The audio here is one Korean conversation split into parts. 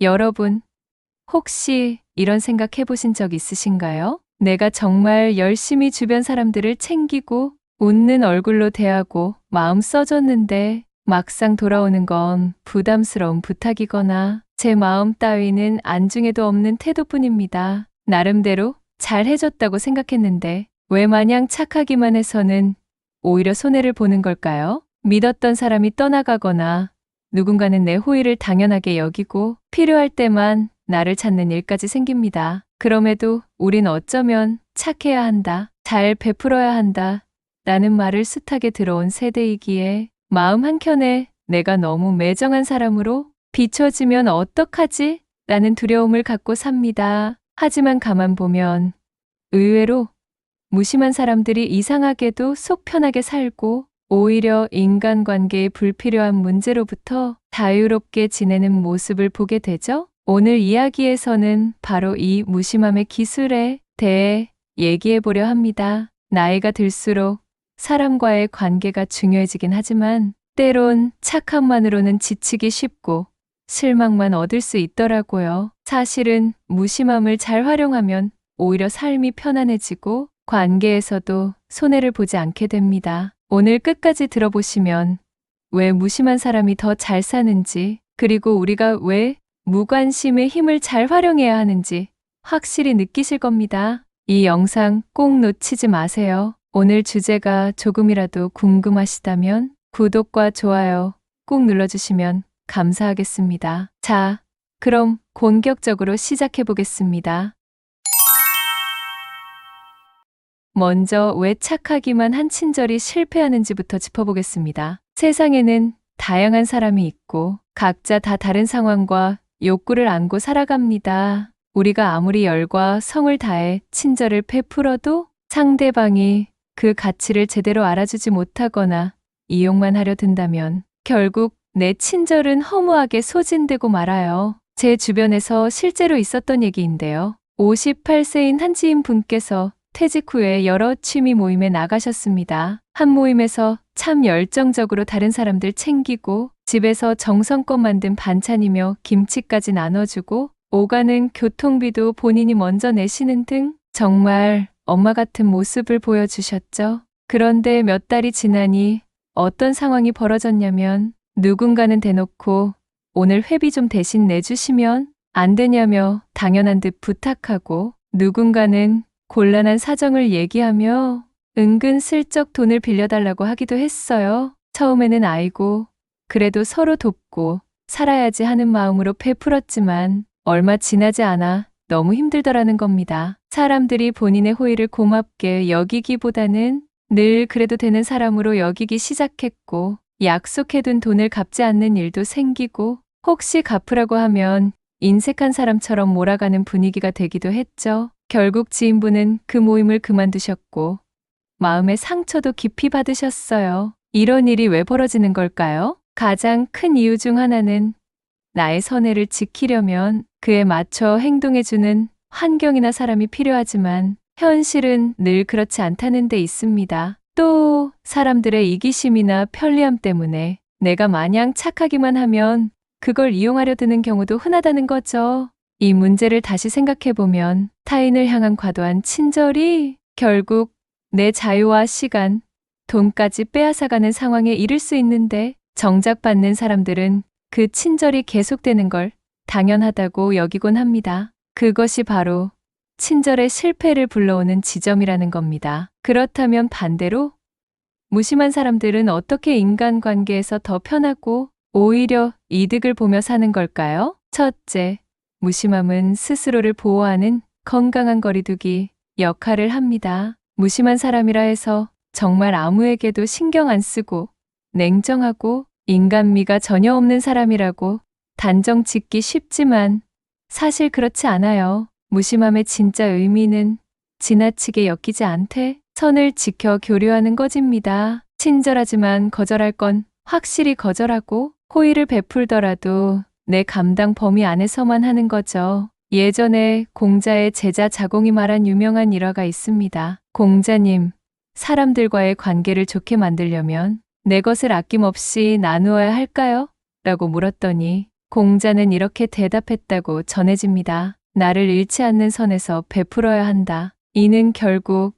여러분, 혹시 이런 생각 해보신 적 있으신가요? 내가 정말 열심히 주변 사람들을 챙기고 웃는 얼굴로 대하고 마음 써줬는데 막상 돌아오는 건 부담스러운 부탁이거나 제 마음 따위는 안중에도 없는 태도뿐입니다. 나름대로 잘 해줬다고 생각했는데 왜 마냥 착하기만 해서는 오히려 손해를 보는 걸까요? 믿었던 사람이 떠나가거나 누군가는 내 호의를 당연하게 여기고 필요할 때만 나를 찾는 일까지 생깁니다. 그럼에도 우린 어쩌면 착해야 한다, 잘 베풀어야 한다, 라는 말을 숱하게 들어온 세대이기에 마음 한켠에 내가 너무 매정한 사람으로 비춰지면 어떡하지? 라는 두려움을 갖고 삽니다. 하지만 가만 보면 의외로 무심한 사람들이 이상하게도 속 편하게 살고 오히려 인간관계의 불필요한 문제로부터 자유롭게 지내는 모습을 보게 되죠. 오늘 이야기에서는 바로 이 무심함의 기술에 대해 얘기해 보려 합니다. 나이가 들수록 사람과의 관계가 중요해지긴 하지만 때론 착함만으로는 지치기 쉽고 실망만 얻을 수 있더라고요. 사실은 무심함을 잘 활용하면 오히려 삶이 편안해지고 관계에서도 손해를 보지 않게 됩니다. 오늘 끝까지 들어보시면 왜 무심한 사람이 더 잘 사는지 그리고 우리가 왜 무관심의 힘을 잘 활용해야 하는지 확실히 느끼실 겁니다. 이 영상 꼭 놓치지 마세요. 오늘 주제가 조금이라도 궁금하시다면 구독과 좋아요 꼭 눌러주시면 감사하겠습니다. 자, 그럼 본격적으로 시작해 보겠습니다. 먼저 왜 착하기만 한 친절이 실패하는지부터 짚어보겠습니다. 세상에는 다양한 사람이 있고 각자 다 다른 상황과 욕구를 안고 살아갑니다. 우리가 아무리 열과 성을 다해 친절을 베풀어도 상대방이 그 가치를 제대로 알아주지 못하거나 이용만 하려 든다면 결국 내 친절은 허무하게 소진되고 말아요. 제 주변에서 실제로 있었던 얘기인데요. 58세인 한 지인 분께서 퇴직 후에 여러 취미 모임에 나가셨습니다. 한 모임에서 참 열정적으로 다른 사람들 챙기고 집에서 정성껏 만든 반찬이며 김치까지 나눠주고 오가는 교통비도 본인이 먼저 내시는 등 정말 엄마 같은 모습을 보여주셨죠. 그런데 몇 달이 지나니 어떤 상황이 벌어졌냐면 누군가는 대놓고 오늘 회비 좀 대신 내주시면 안 되냐며 당연한 듯 부탁하고 누군가는 곤란한 사정을 얘기하며 은근 슬쩍 돈을 빌려달라고 하기도 했어요. 처음에는 아이고, 그래도 서로 돕고 살아야지 하는 마음으로 베풀었지만 얼마 지나지 않아 너무 힘들더라는 겁니다. 사람들이 본인의 호의를 고맙게 여기기보다는 늘 그래도 되는 사람으로 여기기 시작했고 약속해둔 돈을 갚지 않는 일도 생기고 혹시 갚으라고 하면 인색한 사람처럼 몰아가는 분위기가 되기도 했죠. 결국 지인분은 그 모임을 그만두셨고 마음의 상처도 깊이 받으셨어요. 이런 일이 왜 벌어지는 걸까요? 가장 큰 이유 중 하나는 나의 선애를 지키려면 그에 맞춰 행동해주는 환경이나 사람이 필요하지만 현실은 늘 그렇지 않다는 데 있습니다. 또 사람들의 이기심이나 편리함 때문에 내가 마냥 착하기만 하면 그걸 이용하려 드는 경우도 흔하다는 거죠. 이 문제를 다시 생각해보면 타인을 향한 과도한 친절이 결국 내 자유와 시간, 돈까지 빼앗아가는 상황에 이를 수 있는데 정작 받는 사람들은 그 친절이 계속되는 걸 당연하다고 여기곤 합니다. 그것이 바로 친절의 실패를 불러오는 지점이라는 겁니다. 그렇다면 반대로 무심한 사람들은 어떻게 인간관계에서 더 편하고 오히려 이득을 보며 사는 걸까요? 첫째, 무심함은 스스로를 보호하는 건강한 거리두기 역할을 합니다. 무심한 사람이라 해서 정말 아무에게도 신경 안 쓰고 냉정하고 인간미가 전혀 없는 사람이라고 단정 짓기 쉽지만 사실 그렇지 않아요. 무심함의 진짜 의미는 지나치게 엮이지 않되 선을 지켜 교류하는 것입니다. 친절하지만 거절할 건 확실히 거절하고 호의를 베풀더라도 내 감당 범위 안에서만 하는 거죠. 예전에 공자의 제자 자공이 말한 유명한 일화가 있습니다. 공자님, 사람들과의 관계를 좋게 만들려면 내 것을 아낌없이 나누어야 할까요? 라고 물었더니 공자는 이렇게 대답했다고 전해집니다. 나를 잃지 않는 선에서 베풀어야 한다. 이는 결국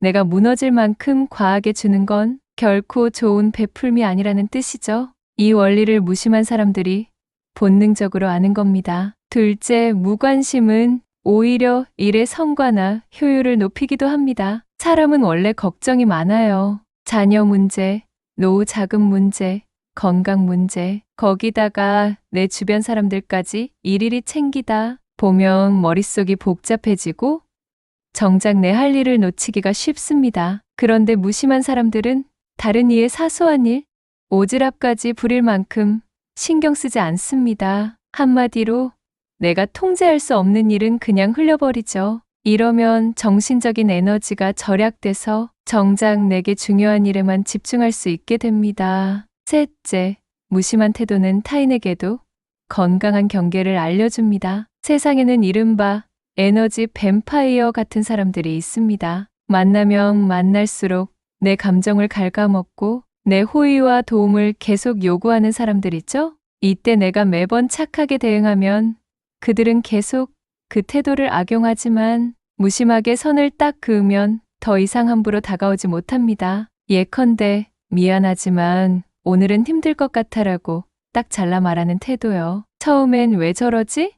내가 무너질 만큼 과하게 주는 건 결코 좋은 베풀미 아니라는 뜻이죠. 이 원리를 무심한 사람들이 본능적으로 아는 겁니다. 둘째, 무관심은 오히려 일의 성과나 효율을 높이기도 합니다. 사람은 원래 걱정이 많아요. 자녀 문제, 노후 자금 문제, 건강 문제, 거기다가 내 주변 사람들까지 일일이 챙기다 보면 머릿속이 복잡해지고 정작 내 할 일을 놓치기가 쉽습니다. 그런데 무심한 사람들은 다른 이의 사소한 일, 오지랖까지 부릴 만큼 신경 쓰지 않습니다. 한마디로 내가 통제할 수 없는 일은 그냥 흘려버리죠. 이러면 정신적인 에너지가 절약돼서 정작 내게 중요한 일에만 집중할 수 있게 됩니다. 셋째, 무심한 태도는 타인에게도 건강한 경계를 알려줍니다. 세상에는 이른바 에너지 뱀파이어 같은 사람들이 있습니다. 만나면 만날수록 내 감정을 갉아먹고 내 호의와 도움을 계속 요구하는 사람들 있죠? 이때 내가 매번 착하게 대응하면 그들은 계속 그 태도를 악용하지만 무심하게 선을 딱 그으면 더 이상 함부로 다가오지 못합니다. 예컨대 미안하지만 오늘은 힘들 것 같아라고 딱 잘라 말하는 태도요. 처음엔 왜 저러지?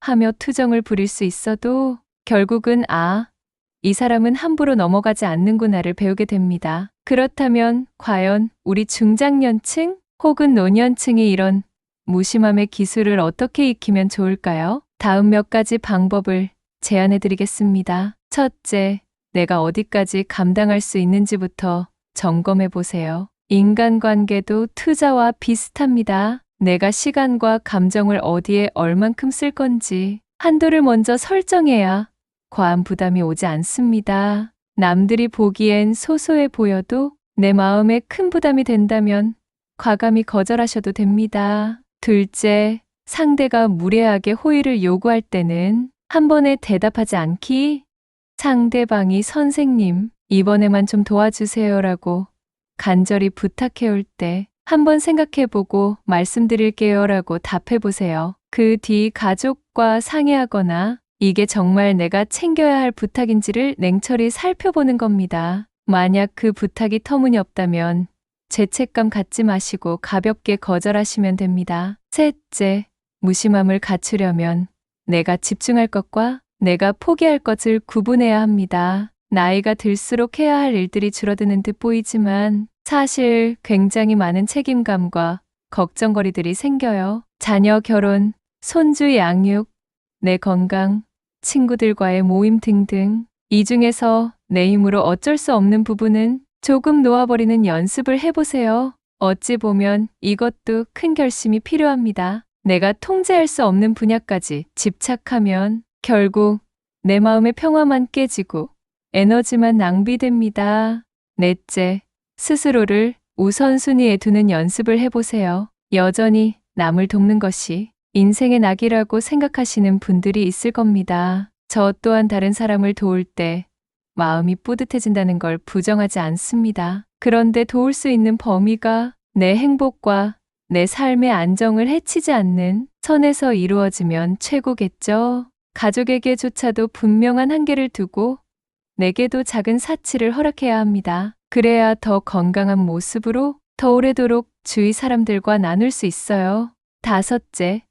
하며 투정을 부릴 수 있어도 결국은 아, 이 사람은 함부로 넘어가지 않는구나를 배우게 됩니다. 그렇다면 과연 우리 중장년층 혹은 노년층이 이런 무심함의 기술을 어떻게 익히면 좋을까요? 다음 몇 가지 방법을 제안해 드리겠습니다. 첫째, 내가 어디까지 감당할 수 있는지부터 점검해 보세요. 인간관계도 투자와 비슷합니다. 내가 시간과 감정을 어디에 얼만큼 쓸 건지 한도를 먼저 설정해야 과한 부담이 오지 않습니다. 남들이 보기엔 소소해 보여도 내 마음에 큰 부담이 된다면 과감히 거절하셔도 됩니다. 둘째, 상대가 무례하게 호의를 요구할 때는 한 번에 대답하지 않기. 상대방이 선생님, 이번에만 좀 도와주세요라고 간절히 부탁해올 때 한번 생각해보고 말씀드릴게요라고 답해보세요. 그 뒤 가족과 상의하거나 이게 정말 내가 챙겨야 할 부탁인지를 냉철히 살펴보는 겁니다. 만약 그 부탁이 터무니없다면 죄책감 갖지 마시고 가볍게 거절하시면 됩니다. 셋째, 무심함을 갖추려면 내가 집중할 것과 내가 포기할 것을 구분해야 합니다. 나이가 들수록 해야 할 일들이 줄어드는 듯 보이지만 사실 굉장히 많은 책임감과 걱정거리들이 생겨요. 자녀 결혼, 손주 양육, 내 건강, 친구들과의 모임 등등. 이 중에서 내 힘으로 어쩔 수 없는 부분은 조금 놓아버리는 연습을 해보세요. 어찌 보면 이것도 큰 결심이 필요합니다. 내가 통제할 수 없는 분야까지 집착하면 결국 내 마음의 평화만 깨지고 에너지만 낭비됩니다. 넷째, 스스로를 우선순위에 두는 연습을 해보세요. 여전히 남을 돕는 것이 인생의 낙이라고 생각하시는 분들이 있을 겁니다. 저 또한 다른 사람을 도울 때 마음이 뿌듯해진다는 걸 부정하지 않습니다. 그런데 도울 수 있는 범위가 내 행복과 내 삶의 안정을 해치지 않는 선에서 이루어지면 최고겠죠. 가족에게조차도 분명한 한계를 두고 내게도 작은 사치를 허락해야 합니다. 그래야 더 건강한 모습으로 더 오래도록 주위 사람들과 나눌 수 있어요. 다섯째,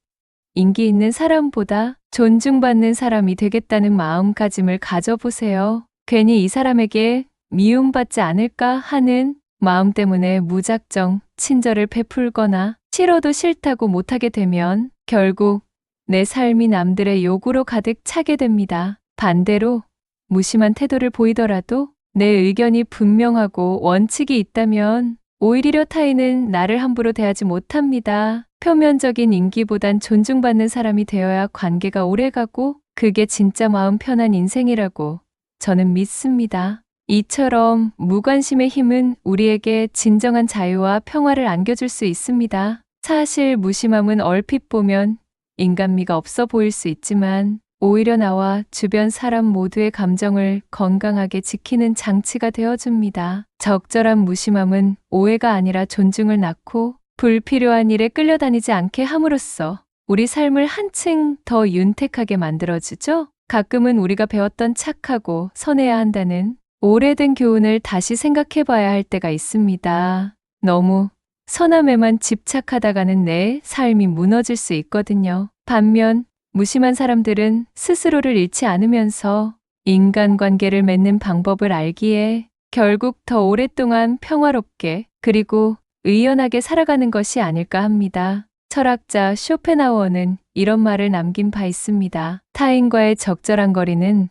인기 있는 사람보다 존중받는 사람이 되겠다는 마음가짐을 가져보세요. 괜히 이 사람에게 미움받지 않을까 하는 마음 때문에 무작정 친절을 베풀거나 싫어도 싫다고 못하게 되면 결국 내 삶이 남들의 요구로 가득 차게 됩니다. 반대로 무심한 태도를 보이더라도 내 의견이 분명하고 원칙이 있다면 오히려 타인은 나를 함부로 대하지 못합니다. 표면적인 인기보단 존중받는 사람이 되어야 관계가 오래가고 그게 진짜 마음 편한 인생이라고 저는 믿습니다. 이처럼 무관심의 힘은 우리에게 진정한 자유와 평화를 안겨줄 수 있습니다. 사실 무심함은 얼핏 보면 인간미가 없어 보일 수 있지만 오히려 나와 주변 사람 모두의 감정을 건강하게 지키는 장치가 되어줍니다. 적절한 무심함은 오해가 아니라 존중을 낳고 불필요한 일에 끌려다니지 않게 함으로써 우리 삶을 한층 더 윤택하게 만들어주죠? 가끔은 우리가 배웠던 착하고 선해야 한다는 오래된 교훈을 다시 생각해 봐야 할 때가 있습니다. 너무 선함에만 집착하다가는 내 삶이 무너질 수 있거든요. 반면 무심한 사람들은 스스로를 잃지 않으면서 인간관계를 맺는 방법을 알기에 결국 더 오랫동안 평화롭게 그리고 의연하게 살아가는 것이 아닐까 합니다. 철학자 쇼펜하우어는 이런 말을 남긴 바 있습니다. 타인과의 적절한 거리는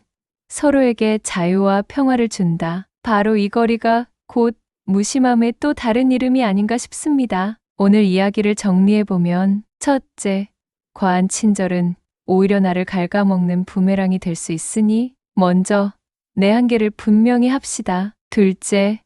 서로에게 자유와 평화를 준다. 바로 이 거리가 곧 무심함의 또 다른 이름이 아닌가 싶습니다. 오늘 이야기를 정리해보면 첫째, 과한 친절은 오히려 나를 갉아먹는 부메랑이 될 수 있으니 먼저 내 한계를 분명히 합시다. 둘째,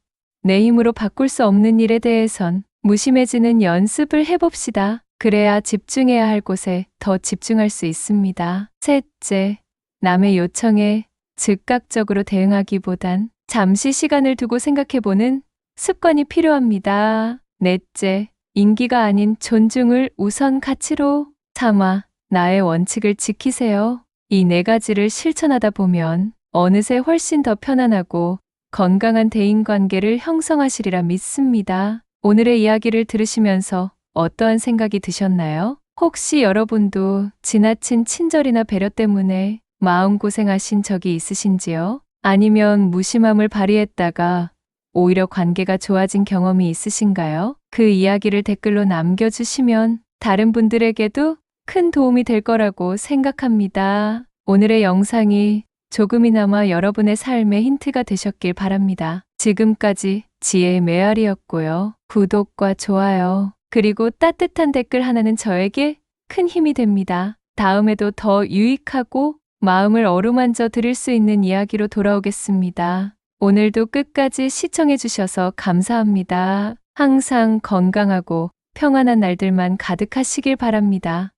내 힘으로 바꿀 수 없는 일에 대해선 무심해지는 연습을 해봅시다. 그래야 집중해야 할 곳에 더 집중할 수 있습니다. 셋째, 남의 요청에 즉각적으로 대응하기보단 잠시 시간을 두고 생각해보는 습관이 필요합니다. 넷째, 인기가 아닌 존중을 우선 가치로 삼아 나의 원칙을 지키세요. 이 네 가지를 실천하다 보면 어느새 훨씬 더 편안하고 건강한 대인 관계를 형성하시리라 믿습니다. 오늘의 이야기를 들으시면서 어떠한 생각이 드셨나요? 혹시 여러분도 지나친 친절이나 배려 때문에 마음고생하신 적이 있으신지요? 아니면 무심함을 발휘했다가 오히려 관계가 좋아진 경험이 있으신가요? 그 이야기를 댓글로 남겨주시면 다른 분들에게도 큰 도움이 될 거라고 생각합니다. 오늘의 영상이 조금이나마 여러분의 삶에 힌트가 되셨길 바랍니다. 지금까지 지혜의 메아리였고요. 구독과 좋아요, 그리고 따뜻한 댓글 하나는 저에게 큰 힘이 됩니다. 다음에도 더 유익하고 마음을 어루만져 드릴 수 있는 이야기로 돌아오겠습니다. 오늘도 끝까지 시청해주셔서 감사합니다. 항상 건강하고 평안한 날들만 가득하시길 바랍니다.